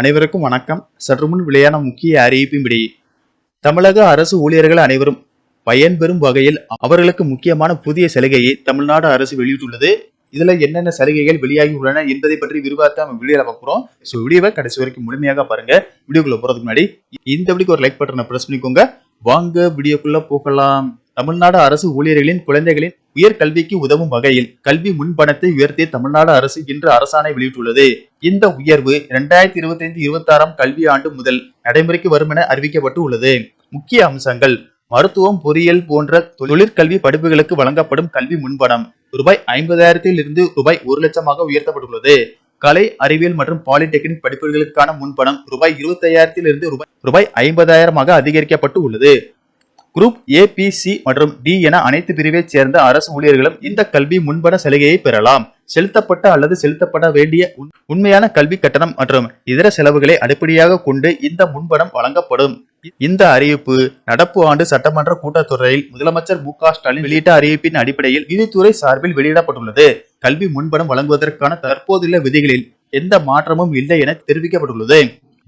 அனைவருக்கும் வணக்கம். சற்று முன் வெளியான முக்கிய அறிவிப்பின்படி தமிழக அரசு ஊழியர்கள் அனைவரும் பயன்பெறும் வகையில் அவர்களுக்கு முக்கியமான புதிய சலுகையை தமிழ்நாடு அரசு வெளியிட்டுள்ளது. இதுல என்னென்ன சலுகைகள் வெளியாகி உள்ளன என்பதை பற்றி விரிவாக நம்ம வீடியோல பார்க்குறோம் ஸோ வீடியோவை கடைசி வரைக்கும் முழுமையாக பாருங்க. வீடியோக்குள்ள போறதுக்கு முன்னாடி இந்த வீடியோக்கு ஒரு லைக் பட்டனை பிரஸ் பண்ணிக்கோங்க. வாங்க வீடியோக்குள்ள போகலாம். தமிழ்நாடு அரசு ஊழியர்களின் குழந்தைகளின் உயர் கல்விக்கு உதவும் வகையில் கல்வி முன்பணத்தை உயர்த்திய தமிழ்நாடு அரசு இன்று அரசாணை வெளியிட்டுள்ளது. இந்த உயர்வு இரண்டாயிரத்தி இருபத்தி ஐந்து இருபத்தி ஆறாம் கல்வி ஆண்டு முதல் நடைமுறைக்கு வரும் என அறிவிக்கப்பட்டு உள்ளது முக்கிய அம்சங்கள். மருத்துவம் பொறியியல் போன்ற தொழிற்கல்வி படிப்புகளுக்கு வழங்கப்படும் கல்வி முன்பணம் ரூபாய் ஐம்பதாயிரத்தில் இருந்து ரூபாய் ஒரு லட்சமாக உயர்த்தப்பட்டுள்ளது. கலை அறிவியல் மற்றும் பாலிடெக்னிக் படிப்புகளுக்கான முன்பணம் ரூபாய் இருபத்தி ஐயாயிரத்தில் இருந்து ரூபாய் ரூபாய் ஐம்பதாயிரமாக அதிகரிக்கப்பட்டு உள்ளது குரூப் ஏபிசி மற்றும் டி என அனைத்து பிரிவைச் சேர்ந்த அரசு ஊழியர்களும் இந்த கல்வி முன்பண சலுகையை பெறலாம். செலுத்தப்பட்ட அல்லது செலுத்தப்பட வேண்டிய உண்- உண்மையான கல்வி கட்டணம் மற்றும் இதர செலவுகளை அடிப்படையாக கொண்டு இந்த முன்பணம் வழங்கப்படும். இந்த அறிவிப்பு நடப்பு ஆண்டு சட்டமன்ற கூட்டத்தொடரில் முதலமைச்சர் மு ஸ்டாலின் வெளியிட்ட அறிவிப்பின் அடிப்படையில் நிதித்துறை சார்பில் வெளியிடப்பட்டுள்ளது. கல்வி முன்பணம் வழங்குவதற்கான தற்போதுள்ள விதிகளில் எந்த மாற்றமும் இல்லை என தெரிவிக்கப்பட்டுள்ளது.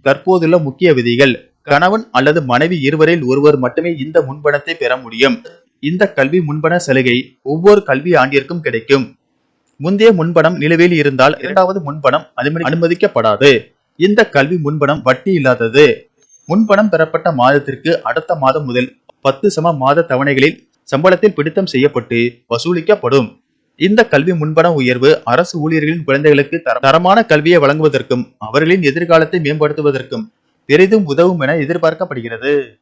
தற்போதுள்ள முக்கிய விதிகள் கணவன் அல்லது மனைவி இருவரில் ஒருவர் மட்டுமே இந்த முன்பணத்தை பெற முடியும். இந்த கல்வி முன்பண சலுகை ஒவ்வொரு கல்வி ஆண்டிற்கும் கிடைக்கும். முந்தைய முன்பணம் நிலுவையில் இருந்தால் இரண்டாவது முன்பணம் அனுமதிக்கப்படாது. இந்த கல்வி முன்பணம் வட்டி இல்லாதது. முன்பணம் பெறப்பட்ட மாதத்திற்கு அடுத்த மாதம் முதல் பத்து சம மாத தவணைகளில் சம்பளத்தில் பிடித்தம் செய்யப்பட்டு வசூலிக்கப்படும். இந்த கல்வி முன்பண உயர்வு அரசு ஊழியர்களின் குழந்தைகளுக்கு தரமான கல்வியை வழங்குவதற்கும் அவர்களின் எதிர்காலத்தை மேம்படுத்துவதற்கும் பெரிதும் உதவும் என எதிர்பார்க்கப்படுகிறது.